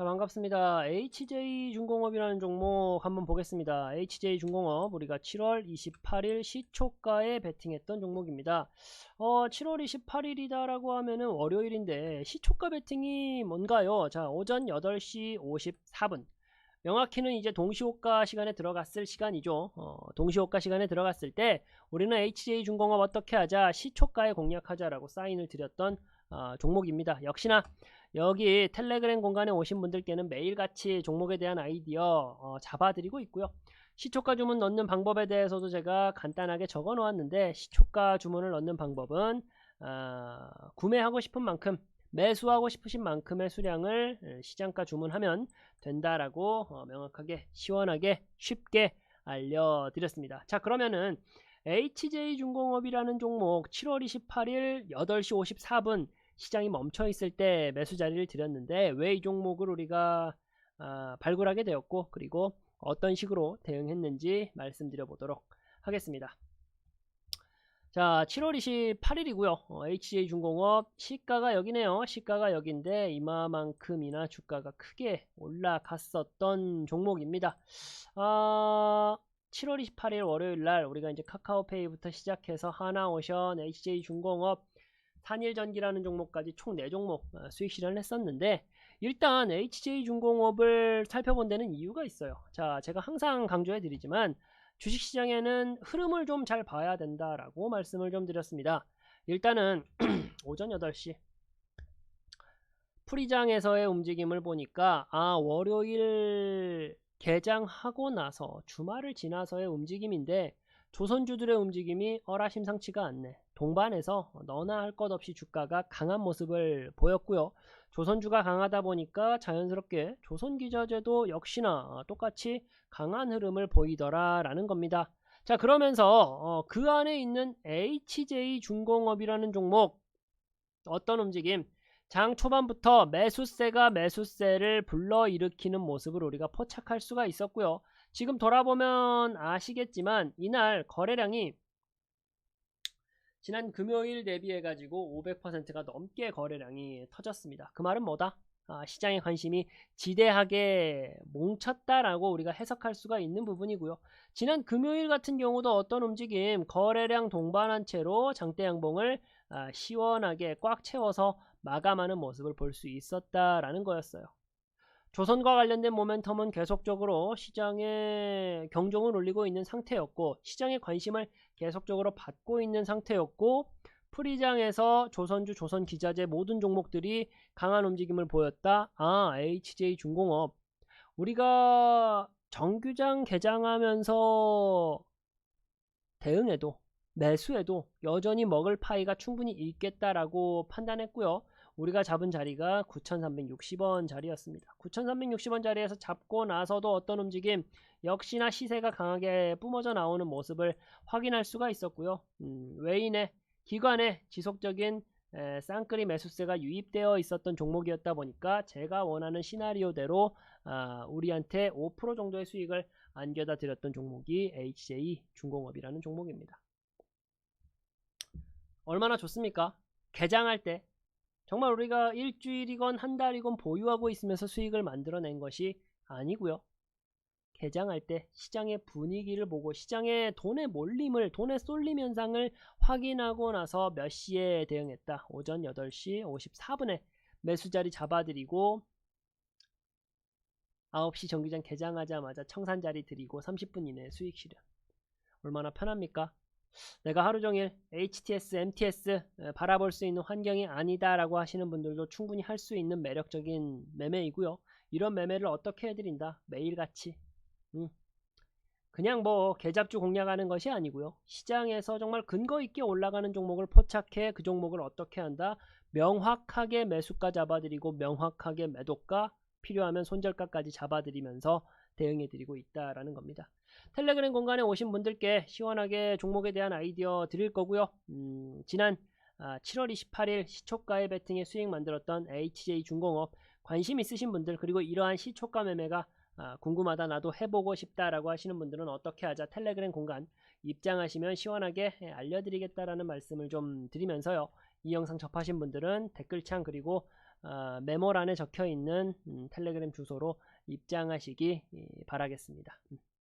자, 반갑습니다. HJ중공업이라는 종목 한번 보겠습니다. HJ중공업 우리가 7월 28일 시초가에 베팅했던 종목입니다. 어, 7월 28일이다라고 하면은 월요일인데 시초가 베팅이 뭔가요? 자, 오전 8시 54분. 명확히는 이제 동시호가 시간에 들어갔을 시간이죠. 어, 동시호가 시간에 들어갔을 때 우리는 HJ중공업 어떻게 하자 시초가에 공략하자라고 사인을 드렸던 어, 종목입니다. 역시나 여기 텔레그램 공간에 오신 분들께는 매일같이 종목에 대한 아이디어 어, 잡아드리고 있고요. 시초가 주문 넣는 방법에 대해서도 제가 간단하게 적어 놓았는데 시초가 주문을 넣는 방법은 어, 구매하고 싶은 만큼 매수하고 싶으신 만큼의 수량을 어, 시장가 주문하면 된다라고 어, 명확하게 시원하게 쉽게 알려드렸습니다. 자 그러면은 HJ중공업이라는 종목 7월 28일 8시 54분 시장이 멈춰 있을 때 매수 자리를 드렸는데 왜 이 종목을 우리가 아, 발굴하게 되었고 그리고 어떤 식으로 대응했는지 말씀드려 보도록 하겠습니다. 자 7월 28일이고요. 어, HJ중공업 시가가 여기네요. 시가가 여기인데 이마만큼이나 주가가 크게 올라갔었던 종목입니다. 아, 7월 28일 월요일날 우리가 이제 카카오페이부터 시작해서 하나오션 HJ중공업 산일전기라는 종목까지 총 4종목 어, 수익 실현을 했었는데 일단 HJ중공업을 살펴본 데는 이유가 있어요. 자, 제가 항상 강조해 드리지만 주식시장에는 흐름을 좀 잘 봐야 된다라고 말씀을 좀 드렸습니다. 일단은 오전 8시 프리장에서의 움직임을 보니까 아 월요일 개장하고 나서 주말을 지나서의 움직임인데 조선주들의 움직임이 어라 심상치가 않네. 동반해서 너나 할 것 없이 주가가 강한 모습을 보였고요. 조선주가 강하다 보니까 자연스럽게 조선기저제도 역시나 똑같이 강한 흐름을 보이더라라는 겁니다. 자 그러면서 어, 그 안에 있는 HJ중공업이라는 종목 어떤 움직임? 장 초반부터 매수세가 매수세를 불러일으키는 모습을 우리가 포착할 수가 있었고요. 지금 돌아보면 아시겠지만 이날 거래량이 지난 금요일 대비해 가지고 500%가 넘게 거래량이 터졌습니다. 그 말은 뭐다? 아, 시장의 관심이 지대하게 뭉쳤다라고 우리가 해석할 수가 있는 부분이고요. 지난 금요일 같은 경우도 어떤 움직임 거래량 동반한 채로 장대 양봉을 아, 시원하게 꽉 채워서 마감하는 모습을 볼 수 있었다라는 거였어요. 조선과 관련된 모멘텀은 계속적으로 시장에 경종을 울리고 있는 상태였고 시장의 관심을 계속적으로 받고 있는 상태였고 프리장에서 조선주, 조선기자재 모든 종목들이 강한 움직임을 보였다. 아, HJ중공업. 우리가 정규장 개장하면서 대응해도 매수해도 여전히 먹을 파이가 충분히 있겠다라고 판단했고요. 우리가 잡은 자리가 9,360원 자리였습니다. 9,360원 자리에서 잡고 나서도 어떤 움직임 역시나 시세가 강하게 뿜어져 나오는 모습을 확인할 수가 있었고요. 음, 외인의 기관의 지속적인 에, 쌍끌이 매수세가 유입되어 있었던 종목이었다 보니까 제가 원하는 시나리오대로 아, 우리한테 5% 정도의 수익을 안겨다 드렸던 종목이 HJ 중공업이라는 종목입니다. 얼마나 좋습니까? 개장할 때 정말 우리가 일주일이건 한 달이건 보유하고 있으면서 수익을 만들어낸 것이 아니고요. 개장할 때 시장의 분위기를 보고 시장의 돈의 몰림을 돈의 쏠림 현상을 확인하고 나서 몇 시에 대응했다. 오전 8시 54분에 매수 자리 잡아드리고 9시 정규장 개장하자마자 청산 자리 드리고 30분 이내에 수익 실현. 얼마나 편합니까? 내가 하루 종일 HTS, MTS 바라볼 수 있는 환경이 아니다라고 하시는 분들도 충분히 할 수 있는 매력적인 매매이고요. 이런 매매를 어떻게 해드린다? 매일같이. 음. 그냥 뭐 계잡주 공략하는 것이 아니고요. 시장에서 정말 근거 있게 올라가는 종목을 포착해 그 종목을 어떻게 한다? 명확하게 매수가 잡아드리고 명확하게 매도가 필요하면 손절가까지 잡아드리면서 대응해드리고 있다라는 겁니다. 텔레그램 공간에 오신 분들께 시원하게 종목에 대한 아이디어 드릴 거고요. 음, 지난 아, 7월 28일 시초가에 베팅에 수익 만들었던 HJ중공업 관심 있으신 분들 그리고 이러한 시초가 매매가 아, 궁금하다 나도 해보고 싶다라고 하시는 분들은 어떻게 하자 텔레그램 공간 입장하시면 시원하게 알려드리겠다라는 말씀을 좀 드리면서요. 이 영상 접하신 분들은 댓글창 그리고 아, 메모란에 적혀 있는 음, 텔레그램 주소로 입장하시기 예, 바라겠습니다. 음.